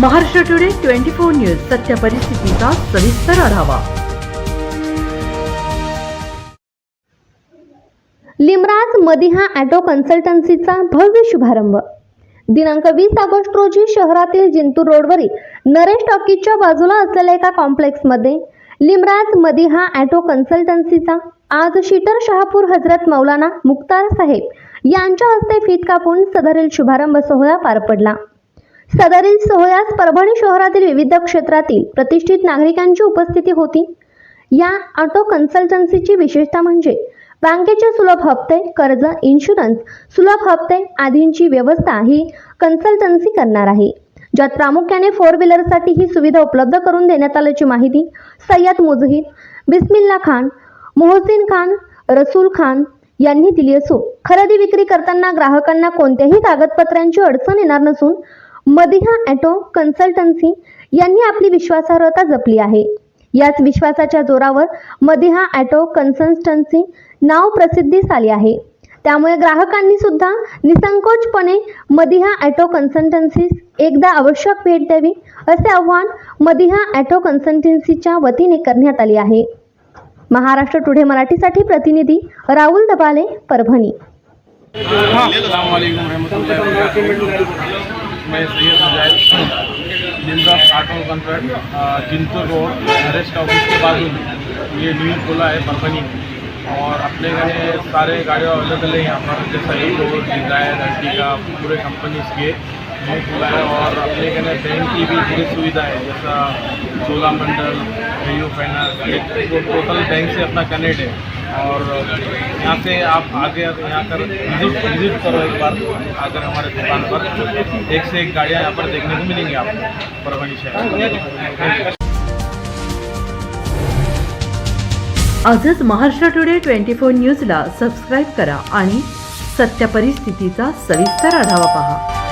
Maharashtra today twenty four news सत्य परिस्थितीचा सविस्तर आढावा. लिमराज मदिहा ॲटो कन्सल्टन्सीचा भव्य शुभारंभ. दिनांक वीस ऑगस्ट रोजी शहरातील जिंतूर रोडवरील नरेश टॉकीजच्या बाजूला असलेल्या एका कॉम्प्लेक्समध्ये लिमराज मदिहा ॲटो कन्सल्टन्सीचा आज शीटर शहापूर हजरत मौलाना मुक्तार साहेब यांच्या हस्ते फीत कापून सदरील शुभारंभ सोहळा पार पडला. सदरील सोहळ्यास परभणी शहरातील विविध क्षेत्रातील प्रतिष्ठित नागरिकांची उपस्थिती होती. या ऑटो कन्सल्टन्सीची विशेषता म्हणजे बँकेचे सुलभ हप्ते कर्ज इन्शुरन्स सुलभ हप्ते आदींची व्यवस्था ही कन्सल्टन्सी करणार आहे. ज्यात प्रामुख्याने फोर व्हीलरसाठी ही सुविधा उपलब्ध करून देण्यात आल्याची माहिती सय्यद मुजहिद बिस्मिल्ला खान मोहसिन खान रसूल खान यांनी दिली असून खरेदी विक्री करताना ग्राहकांना कोणत्याही कागदपत्रांची अडचण येणार नसून मदिहा ॲटो कन्सल्टन्सी यांनी आपली विश्वासार्हता जपली आहे. याच विश्वासाच्या जोरावर मदिहा ॲटो कन्सल्टन्सी नाव प्रसिद्धीस आले आहे. त्यामुळे ग्राहकांनी सुद्धा निसंकोचपणे मदिहा ॲटो कन्सल्टन्सीस एकदा आवश्यक भेट द्यावी असे आव्हान मदिहा ॲटो कन्सल्टन्सीच्या वतीने करण्यात आले आहे. महाराष्ट्र टुडे मराठीसाठी प्रतिनिधी राहुल दबाले परभणी. मैं सैयद ज़िंदा auto convert Jintur road, Naresh office के बाजू में। ये न्यू खुला है परभनी और अपने घरे सारे गाड़ियाँ अवेलेबल है यहाँ पर, जैसा हीरो डिज़ायर अर्टिगा पूरे कंपनीज़ के न्यू खुला है। और अपने घरे बैंक की भी पूरी सुविधा है, जैसा चोला मंडल रेयू फाइनेंस तो टोटल बैंक से अपना कनेक्ट है। और यहाँ से आप आगे यहाँ कर विजिट विजिट करो एक बार आकर हमारे दुकान पर। एक से एक गाड़ियाँ यहाँ पर देखने को मिलेंगी आपको परभणी शहर। आजच महाराष्ट्र टुडे ट्वेंटी फोर न्यूजला सबस्क्राईब करा आणि सत्य परिस्थितीचा सविस्तर आढावा पहा.